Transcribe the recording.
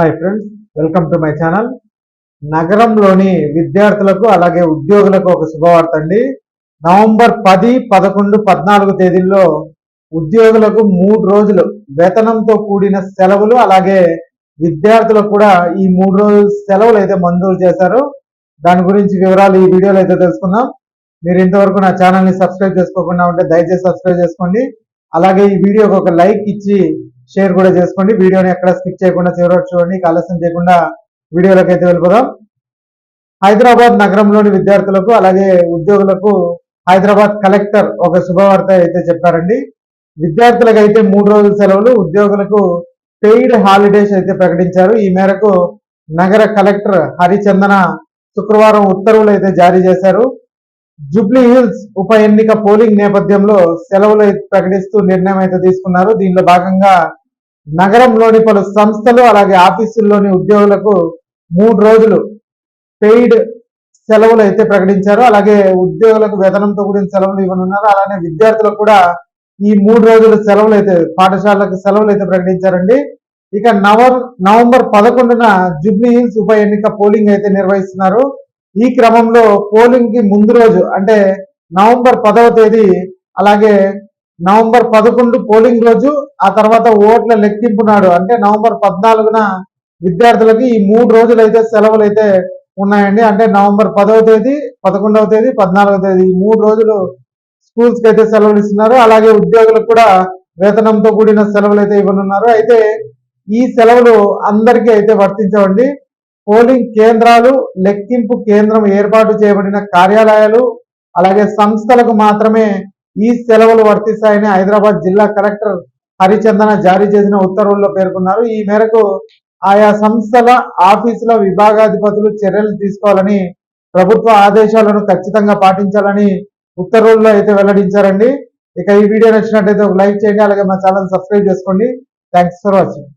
Hi friends welcome to my channel నగరంలోని విద్యార్థులకు అలాగే ఉద్యోగులకు ఒక శుభవార్త అండి. నవంబర్ పది పదకొండు పద్నాలుగు తేదీల్లో ఉద్యోగులకు మూడు రోజులు వేతనంతో కూడిన సెలవులు అలాగే విద్యార్థులకు కూడా ఈ మూడు రోజులు సెలవులు అయితే మంజూరు చేశారు. దాని గురించి వివరాలు ఈ వీడియోలో అయితే తెలుసుకుందాం. మీరు ఇంతవరకు నా ఛానల్ని సబ్స్క్రైబ్ చేసుకోకుండా ఉంటే దయచేసి సబ్స్క్రైబ్ చేసుకోండి. అలాగే ఈ వీడియోకి ఒక లైక్ ఇచ్చి షేర్ కూడా చేసుకోండి. వీడియోని ఎక్కడ స్కిప్ చేయకుండా చివరి చూడండి. ఆలస్యం చేయకుండా వీడియోలోకి అయితే వెళ్ళిపోదాం. హైదరాబాద్ నగరంలోని విద్యార్థులకు అలాగే ఉద్యోగులకు హైదరాబాద్ కలెక్టర్ ఒక శుభవార్త అయితే చెప్పారండి. విద్యార్థులకు అయితే మూడు రోజుల సెలవులు ఉద్యోగులకు పెయిడ్ హాలిడేస్ అయితే ప్రకటించారు. ఈ మేరకు నగర కలెక్టర్ హరిచందన శుక్రవారం ఉత్తర్వులు అయితే జారీ చేశారు. జూబ్లీ హిల్స్ ఉప ఎన్నిక పోలింగ్ నేపథ్యంలో సెలవులు అయితే ప్రకటిస్తూ నిర్ణయం అయితే తీసుకున్నారు. దీనిలో భాగంగా నగరంలోని పలు సంస్థలు అలాగే ఆఫీసుల్లోని ఉద్యోగులకు మూడు రోజులు పెయిడ్ సెలవులు అయితే ప్రకటించారు. అలాగే ఉద్యోగులకు వేతనంతో కూడిన సెలవులు ఇవ్వనున్నారు. అలానే విద్యార్థులకు కూడా ఈ మూడు రోజుల సెలవులు అయితే పాఠశాలకు సెలవులు అయితే ప్రకటించారండి. ఇక నవంబర్ నవంబర్ పదకొండున జుబ్లీ హిల్స్ ఉప ఎన్నిక పోలింగ్ అయితే నిర్వహిస్తున్నారు. ఈ క్రమంలో పోలింగ్కి ముందు రోజు అంటే నవంబర్ పదవ తేదీ అలాగే నవంబర్ పదకొండు పోలింగ్ రోజు ఆ తర్వాత ఓట్ల లెక్కింపు నాడు అంటే నవంబర్ పద్నాలుగున విద్యార్థులకి ఈ మూడు రోజులు అయితే సెలవులు అయితే ఉన్నాయండి. అంటే నవంబర్ పదవ తేదీ పదకొండవ తేదీ పద్నాలుగవ తేదీ ఈ మూడు రోజులు స్కూల్స్కి అయితే సెలవులు ఇస్తున్నారు అలాగే ఉద్యోగులకు కూడా వేతనంతో కూడిన సెలవులు అయితే ఇవ్వనున్నారు. అయితే ఈ సెలవులు అందరికీ అయితే వర్తించవండి. పోలింగ్ కేంద్రాలు లెక్కింపు కేంద్రం ఏర్పాటు చేయబడిన కార్యాలయాలు అలాగే సంస్థలకు మాత్రమే ఈ సెలవులు వర్తిస్తాయని హైదరాబాద్ జిల్లా కలెక్టర్ హరిచందన జారీ చేసిన ఉత్తర్వుల్లో పేర్కొన్నారు. ఈ మేరకు ఆయా సంస్థల ఆఫీసుల విభాగాధిపతులు చర్యలు తీసుకోవాలని ప్రభుత్వ ఆదేశాలను ఖచ్చితంగా పాటించాలని ఉత్తర్వుల్లో అయితే వెల్లడించారండి. ఇక ఈ వీడియో నచ్చినట్టయితే ఒక లైక్ చేయండి అలాగే మా ఛానల్ సబ్స్క్రైబ్ చేసుకోండి. Thanks for watching.